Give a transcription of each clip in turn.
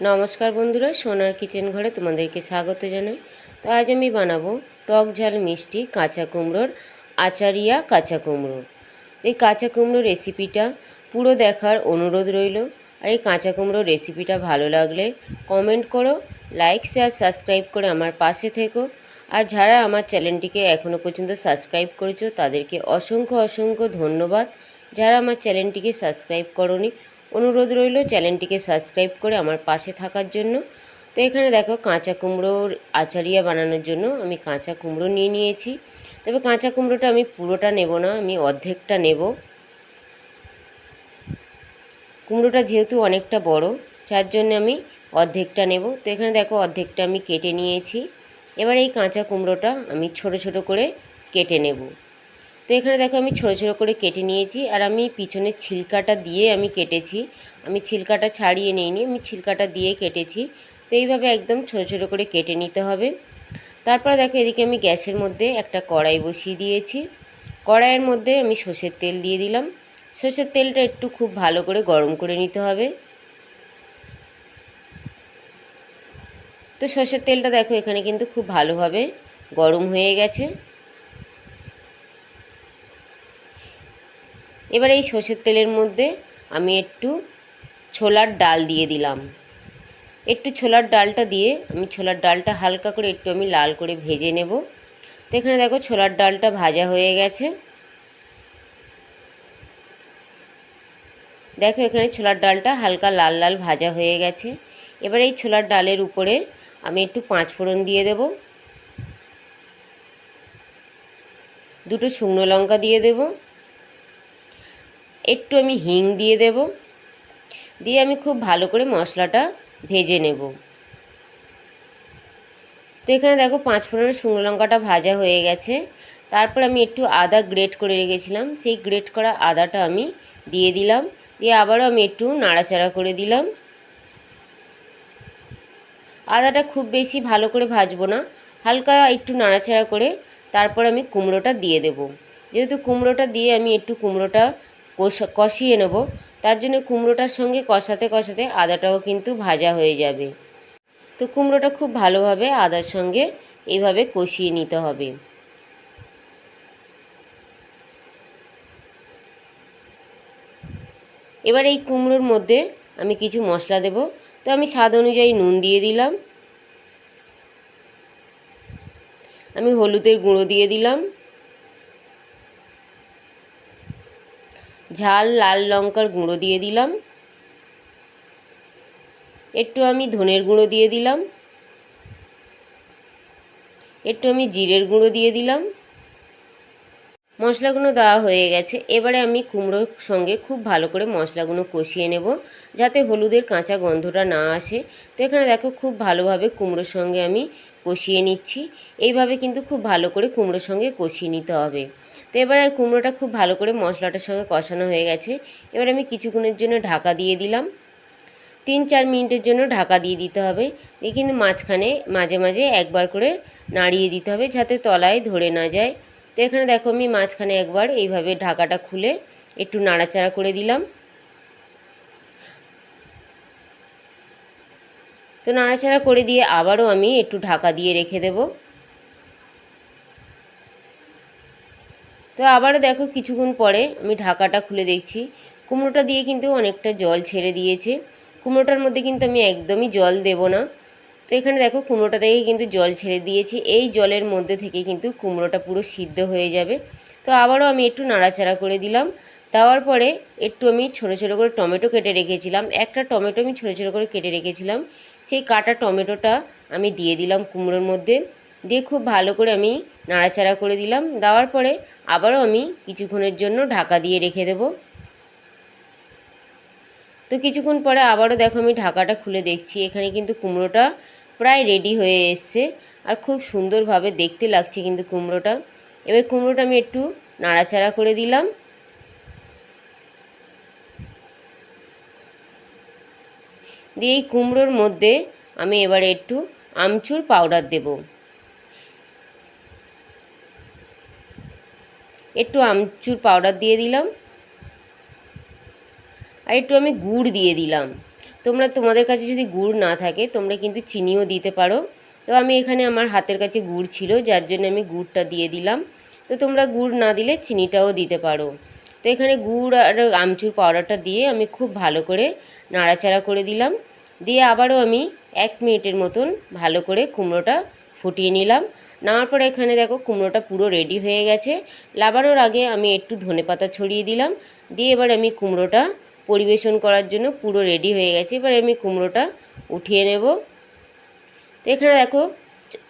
নমস্কার বন্ধুরা, সোনার কিচেন ঘরে তোমাদেরকে স্বাগত জানাই। তো আজ আমি বানাবো টক ঝাল মিষ্টি কাঁচা কুমড়োর আচারিয়া কাঁচা কুমড়ো। এই কাঁচা কুমড়ো রেসিপিটা পুরো দেখার অনুরোধ রইল। আর এই কাঁচা কুমড়ো রেসিপিটা ভালো লাগলে কমেন্ট করো লাইক শেয়ার সাবস্ক্রাইব করে আমার পাশে থেকো। আর যারা আমার চ্যানেলটিকে এখনও পর্যন্ত সাবস্ক্রাইব করেছ, তাদেরকে অসংখ্য অসংখ্য ধন্যবাদ। যারা আমার চ্যানেলটিকে সাবস্ক্রাইব করনি অনুরোধ রইল চ্যানেলটিকে সাবস্ক্রাইব করে আমার পাশে থাকার জন্য। তো এখানে দেখো কাঁচা কুমড়োর আচারিয়া বানানোর জন্য আমি কাঁচা কুমড়ো নিয়ে নিয়েছি। তবে কাঁচা কুমড়োটা আমি পুরোটা নেব না, আমি অর্ধেকটা নেব। কুমড়োটা যেহেতু অনেকটা বড়, যার জন্য আমি অর্ধেকটা নেব। তো এখানে দেখো অর্ধেকটা আমি কেটে নিয়েছি। এবার এই কাঁচা কুমড়োটা আমি ছোট ছোট করে কেটে নেব। তো এখানে দেখো আমি ছোটো ছোটো করে কেটে নিয়েছি আর আমি পিছনের ছিলকাটা দিয়ে আমি কেটেছি। আমি ছিলকাটা ছাড়িয়ে নিইনি, আমি ছিলকাটা দিয়ে কেটেছি। তো এইভাবে একদম ছোটো ছোটো করে কেটে নিতে হবে। তারপর দেখো এদিকে আমি গ্যাসের মধ্যে একটা কড়াই বসিয়ে দিয়েছি। কড়াইয়ের মধ্যে আমি সর্ষের তেল দিয়ে দিলাম। সর্ষের তেলটা একটু খুব ভালো করে গরম করে নিতে হবে। তো সর্ষের তেলটা দেখো এখানে কিন্তু খুব ভালোভাবে গরম হয়ে গেছে। এবার এই সর্ষের তেলের মধ্যে আমি একটু ছোলার ডাল দিয়ে দিলাম। একটু ছোলার ডালটা দিয়ে আমি ছোলার ডালটা হালকা করে একটু আমি লাল করে ভেজে নেব। তো এখানে দেখো ছোলার ডালটা ভাজা হয়ে গেছে। দেখো এখানে ছোলার ডালটা হালকা লাল লাল ভাজা হয়ে গেছে। এবার এই ছোলার ডালের উপরে আমি একটু পাঁচ ফোড়ন দিয়ে দেব। দুটো শুকনো লঙ্কা দিয়ে দেবো। একটু আমি হিং দিয়ে দেব। দিয়ে আমি খুব ভালো করে মশলাটা ভেজে নেব। তো এখানে দেখো পাঁচ ফোড়নের শুকনো লঙ্কাটা ভাজা হয়ে গেছে। তারপর আমি একটু আদা গ্রেট করে রেখেছিলাম। সেই গ্রেট করা আদাটা আমি দিয়ে দিলাম। দিয়ে আবারও আমি একটু নাড়াচাড়া করে দিলাম। আদাটা খুব বেশি ভালো করে ভাজবো না। হালকা একটু নাড়াচাড়া করে তারপর আমি কুমড়োটা দিয়ে দেব। যেহেতু কুমড়োটা দিয়ে আমি একটু কুমড়োটা কষিয়ে নেব। তার জন্য কুমড়োটার সঙ্গে কষাতে কষাতে আদাটাও কিন্তু ভাজা হয়ে যাবে। তো কুমড়োটা খুব ভালোভাবে আদার সঙ্গে এইভাবে কষিয়ে নিতে হবে। এবার এই কুমড়োর মধ্যে আমি কিছু মশলা দেব। তো আমি স্বাদ অনুযায়ী নুন দিয়ে দিলাম। আমি হলুদের গুঁড়ো দিয়ে দিলাম। ঝাল, লাল লঙ্কার গুঁড়ো দিয়ে দিলাম। একটু আমি ধনের গুঁড়ো দিয়ে দিলাম। একটু আমি জিরের গুঁড়ো দিয়ে দিলাম। মশলাগুলো দেওয়া হয়ে গেছে। এবারে আমি কুমড়োর সঙ্গে খুব ভালো করে মশলাগুলো কষিয়ে নেব, যাতে হলুদের কাঁচা গন্ধটা না আসে। তো এখানে দেখো খুব ভালোভাবে কুমড়োর সঙ্গে আমি কষিয়ে নিচ্ছি। এইভাবে কিন্তু খুব ভালো করে কুমড়োর সঙ্গে কষিয়ে নিতে হবে। তো এবারে কুমড়োটা খুব ভালো করে মশলাটার সঙ্গে কষানো হয়ে গেছে। এবার আমি কিছুক্ষণের জন্য ঢাকা দিয়ে দিলাম। তিন চার মিনিটের জন্য ঢাকা দিয়ে দিতে হবে। কিন্তু মাঝখানে, মাঝে মাঝে একবার করে নাড়িয়ে দিতে হবে যাতে তলায় ধরে না যায়। তো এখানে দেখো আমি মাঝখানে একবার এইভাবে ঢাকাটা খুলে একটু নাড়াচাড়া করে দিলাম। তো নাড়াচাড়া করে দিয়ে আবারও আমি একটু ঢাকা দিয়ে রেখে দেব। তো আবারও দেখো কিছুক্ষণ পরে আমি ঢাকাটা খুলে দেখছি। কুমড়োটা দিয়ে কিন্তু অনেকটা জল ছেড়ে দিয়েছে। কুমড়োটার মধ্যে কিন্তু আমি একদমই জল দেব না। তো এখানে দেখো কুমড়োটা থেকে কিন্তু জল ছেড়ে দিয়েছি। এই জলের মধ্যে থেকে কিন্তু কুমড়োটা পুরো সিদ্ধ হয়ে যাবে। তো আবারও আমি একটু নাড়াচাড়া করে দিলাম। দেওয়ার পরে একটু আমি ছোটো ছোটো করে টমেটো কেটে রেখেছিলাম। একটা টমেটো আমি ছোটো ছোটো করে কেটে রেখেছিলাম। সেই কাটা টমেটোটা আমি দিয়ে দিলাম কুমড়োর মধ্যে। দিয়ে খুব ভালো করে আমি নাড়াচাড়া করে দিলাম। দেওয়ার পরে আবারও আমি কিছুক্ষণের জন্য ঢাকা দিয়ে রেখে দেব। তো কিছুক্ষণ পরে আবারও দেখো আমি ঢাকাটা খুলে দেখছি। এখানে কিন্তু কুমড়োটা প্রায় রেডি হয়ে এসছে আর খুব সুন্দরভাবে দেখতে লাগছে কিন্তু কুমড়োটা। এবার কুমড়োটা আমি একটু নাড়াচাড়া করে দিলাম। দিয়ে এই কুমড়োর মধ্যে আমি এবারে একটু আমচুর পাউডার দেব। একটু আমচুর পাউডার দিয়ে দিলাম। আর একটু আমি গুড় দিয়ে দিলাম। তোমরা, তোমাদের কাছে যদি গুড় না থাকে, তোমরা কিন্তু চিনিও দিতে পারো। তো আমি এখানে আমার হাতের কাছে গুড় ছিল, যার জন্য আমি গুড়টা দিয়ে দিলাম। তো তোমরা গুড় না দিলে চিনিটাও দিতে পারো। তো এখানে গুড় আর আমচুর পাউডারটা দিয়ে আমি খুব ভালো করে নাড়াচাড়া করে দিলাম। দিয়ে আবারও আমি এক মিনিটের মতন ভালো করে কুমড়োটা ফুটিয়ে নিলাম। নেওয়ার পরে এখানে দেখো কুমড়োটা পুরো রেডি হয়ে গেছে। লাবানোর আগে আমি একটু ধনেপাতা ছড়িয়ে দিলাম। দিয়ে এবার আমি কুমড়োটা পরিবেশন করার জন্য পুরো রেডি হয়ে গেছে। এবার আমি কুমড়োটা উঠিয়ে নেব। তো এখানে দেখো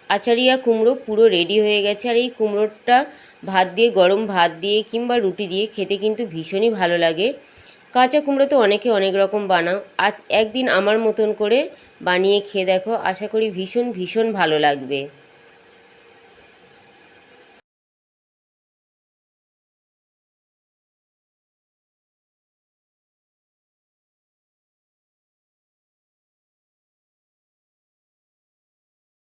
আচারিয়া কুমড়ো পুরো রেডি হয়ে গেছে। আর এই কুমড়োটা ভাত দিয়ে, গরম ভাত দিয়ে কিংবা রুটি দিয়ে খেতে কিন্তু ভীষণই ভালো লাগে। কাঁচা কুমড়ো তো অনেকে অনেক রকম বানাও। আজ একদিন আমার মতন করে বানিয়ে খেয়ে দেখো। আশা করি ভীষণ ভীষণ ভালো লাগবে।